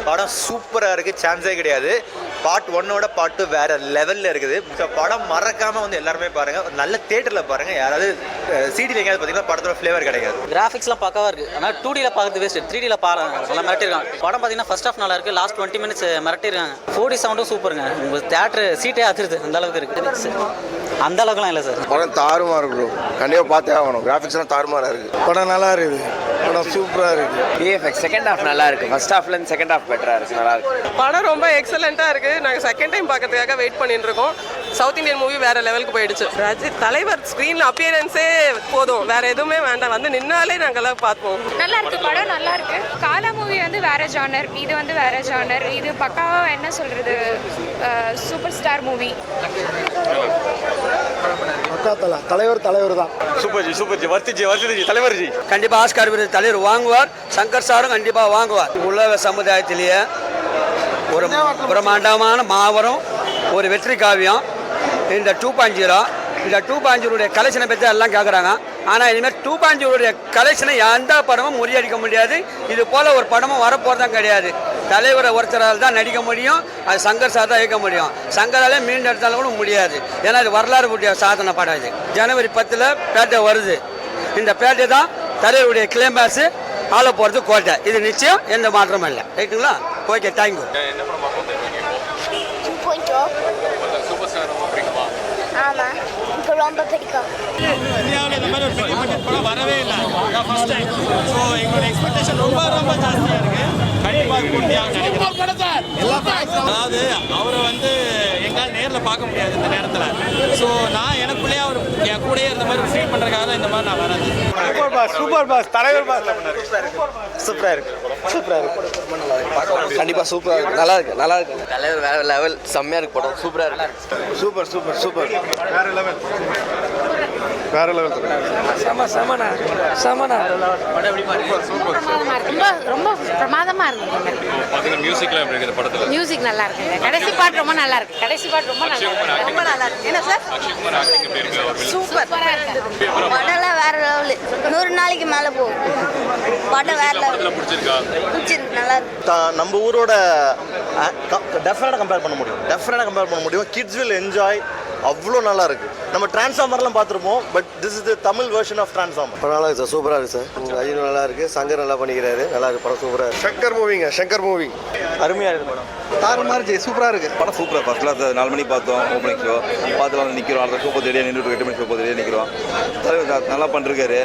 படம் சூப்பராக இருக்குது சான்ஸே கிடையாது. பார்ட் ஒன்னோட பார்ட் டூ வேற லெவலில் இருக்குது. ஸோ படம் மறக்காமல் வந்து எல்லாருமே பாருங்கள் நல்ல தேட்டரில் பாருங்கள் யாராவது சிடியில் எங்கேயாவது பார்த்தீங்கன்னா படத்தோட ஃப்ளேவர் கிடைக்காது. கிராஃபிக்ஸ்லாம் பக்காவாக இருக்குது ஆனால் டூ டியில் பார்க்கறது வேஸ்ட் த்ரீ டியில் பாருங்க. நல்லா மிரட்டிருக்காங்க. படம் பார்த்தீங்கன்னா ஃபர்ஸ்ட் ஆஃப் நல்லா இருக்குது லாஸ்ட் டுவெண்ட்டி மினிட்ஸ் மிரட்டிருக்காங்க. ஃபோர்டி சவுண்டும் சூப்பருங்க. உங்கள் தேட்டர் சீட்டே அதிருது அந்த அளவுக்கு இருக்குது அந்த அளவுக்குலாம் இல்லை சார் படம் தாறுமாறு இருக்கு கண்டிப்பாக பார்த்தே ஆகணும். கிராஃபிக்ஸ்லாம் தாறுமாறாக இருக்குது படம் நல்லா இருக்குது. படம் சூப்பராக இருக்குது பிஎஃப்எக்ஸ் செகண்ட் ஹாஃப் நல்லா இருக்கு. ஃபர்ஸ்ட் ஹாஃப்ல இருந்து செகண்ட் ஹாஃப் பெட்டரா இருக்கு நல்லா இருக்கு. படம் ரொம்ப எக்ஸலண்ட்டாக இருக்குது நாங்கள் செகண்ட் டைம் பார்க்கறதுக்காக வெயிட் பண்ணிட்டு இருக்கோம் சவுத் இந்தியன் மூவி வேற லெவலுக்கு போயிடுச்சு. ரஜித் தலைவர் ஸ்க்ரீன் அப்பியரன்ஸே போதும். வேற எதுவுமே வேண்டாம். வந்து நின்னாலே நாங்கள்லாம் பார்ப்போம். நல்லா இருக்கு. படம் நல்லா இருக்கு. காலா மூவி வந்து வேற ஜானர் இது வந்து வேற ஜானர் இது பக்காவா என்ன சொல்றது? சூப்பர் ஸ்டார் மூவி பக்காத்தலா தலைவர் தலைவர் தான். Super ji super ji. வர்த்திஜி வர்த்திஜி தலைவர் ஜி. கண்டிப்பாக ஆஸ்கார் விருது தலைவர் வாங்குவார். சங்கர் சாரும் கண்டிப்பாக வாங்குவார். உலக சமுதாயத்திலேயே ஒரு பிரம்மாண்டமான மாபெரும் ஒரு வெற்றி காவியம். இந்த டூ பாயிண்ட் ஜீரோ இந்த டூ பாயிண்ட் ஜீரோடைய கலெக்ஷனை பற்றி எல்லாம் கேட்குறாங்க ஆனால் இனிமேல் டூ பாயிண்ட் ஜீரோடைய கலெக்ஷனை எந்த படமும் முறியடிக்க முடியாது. இது போல் ஒரு படமும் வரப்போகிறதும் கிடையாது. தலைவரை ஒருத்தரால் தான் நடிக்க முடியும் அது சங்கர் சார் தான் இயக்க முடியும். சங்கராலே மீண்டும் எடுத்தாலும் கூட முடியாது. ஏன்னா இது வரலாறு கூடிய சாதனை படம் இது. ஜனவரி பத்தில் பேட்டை வருது. இந்த பேட்டை தான் தலைவருடைய கிளைமேக்ஸு ஆள போகிறது கோட்டை. இது நிச்சயம் எந்த மாற்றமும் இல்லை. ரைட்டுங்களா ஓகே தேங்க்யூ ஆமாம் எனக்கு ரொம்ப பிடிக்கும். இந்தியாவில் இந்த மாதிரி ஒரு பெரிய படம் வரவே இல்லை. ஃபர்ஸ்ட் டைம் ஸோ எங்களோட எக்ஸ்பெக்டேஷன் ரொம்ப ரொம்ப ஜாஸ்தியாக இருக்கு. கண்டிப்பாக குட்டியாக நினைக்கிறேன் அதாவது அவரை வந்து எங்களால் நேரில் பார்க்க முடியாது இந்த நேரத்தில். ஸோ நான் எனக்குள்ளேயே அவர் என் கூடயே இருந்த மாதிரி ஃபீல் பண்ணுறதுக்காக தான் இந்த மாதிரி நான் வராது சூப்பர் பாஸ் சூப்பர் பாஸ் தலைவர் பாஸ் சூப்பராக இருக்கு. சூப்பராக இருக்கு. கண்டிப்பா சூப்பரா இருக்கு. நல்லா இருக்கு நல்லா இருக்கு. தலைவர் வேற லெவல் செம்மையா இருக்கு படம். சூப்பரா இருக்கு. Super super super. வேற லெவல் வேற லெவல் ரொம்ப ரொம்ப பிரமாதமா இருக்கு மியூசிக் நல்லா இருக்குங்க கடைசி பாட்டு ரொம்ப நல்லா இருக்கு. கடைசி பாட்டு ரொம்ப நல்லா இருக்கு. ரொம்ப நல்லா இருக்கு. என்ன சார்? சூப்பரா இருக்கு வேற லெவலு நூறு நாளைக்கு மேலே போகும். படம் வேற லெவல் பிடிச்சிருக்கு? நல்லா இருக்கு. நம்ம ஊரோட டெஃபினட்டாக கம்பேர் பண்ண முடியும். டெஃபினட்டாக கம்பேர் பண்ண முடியும். கிட்ஸ் வில் என்ஜாய் அவ்வளோ நல்லா இருக்கு. நம்ம டிரான்ஸ்ஃபார்மர்லாம் பார்த்துருப்போம் but this is the Tamil version of transformer படம் நல்லா இருக்கு சார் சூப்பராக இருக்கு சார் ரஜினி நல்லா இருக்கு. சங்கர் நல்லா பண்ணிக்கிறாரு. நல்லா இருக்கு படம் சூப்பராக இருக்கு. சங்கர் மூவிங்க சங்கர் மூவி அருமையாக இருக்குது படம். தாறுமாறு ஜெய் சூப்பராக இருக்கு. படம் சூப்பராக ஃபர்ஸ்ட் கிளாஸ் நாலு மணிக்கு பார்த்தோம் ஓப்பனிங் ஷோ பார்த்து வந்து நிற்கிறோம் அடுத்த ஷோ பத்து நின்றுட்டு எட்டு மணி ஷோ பத்து நிற்கிறோம் தலைவர் நல்லா பண்ணிருக்காரு.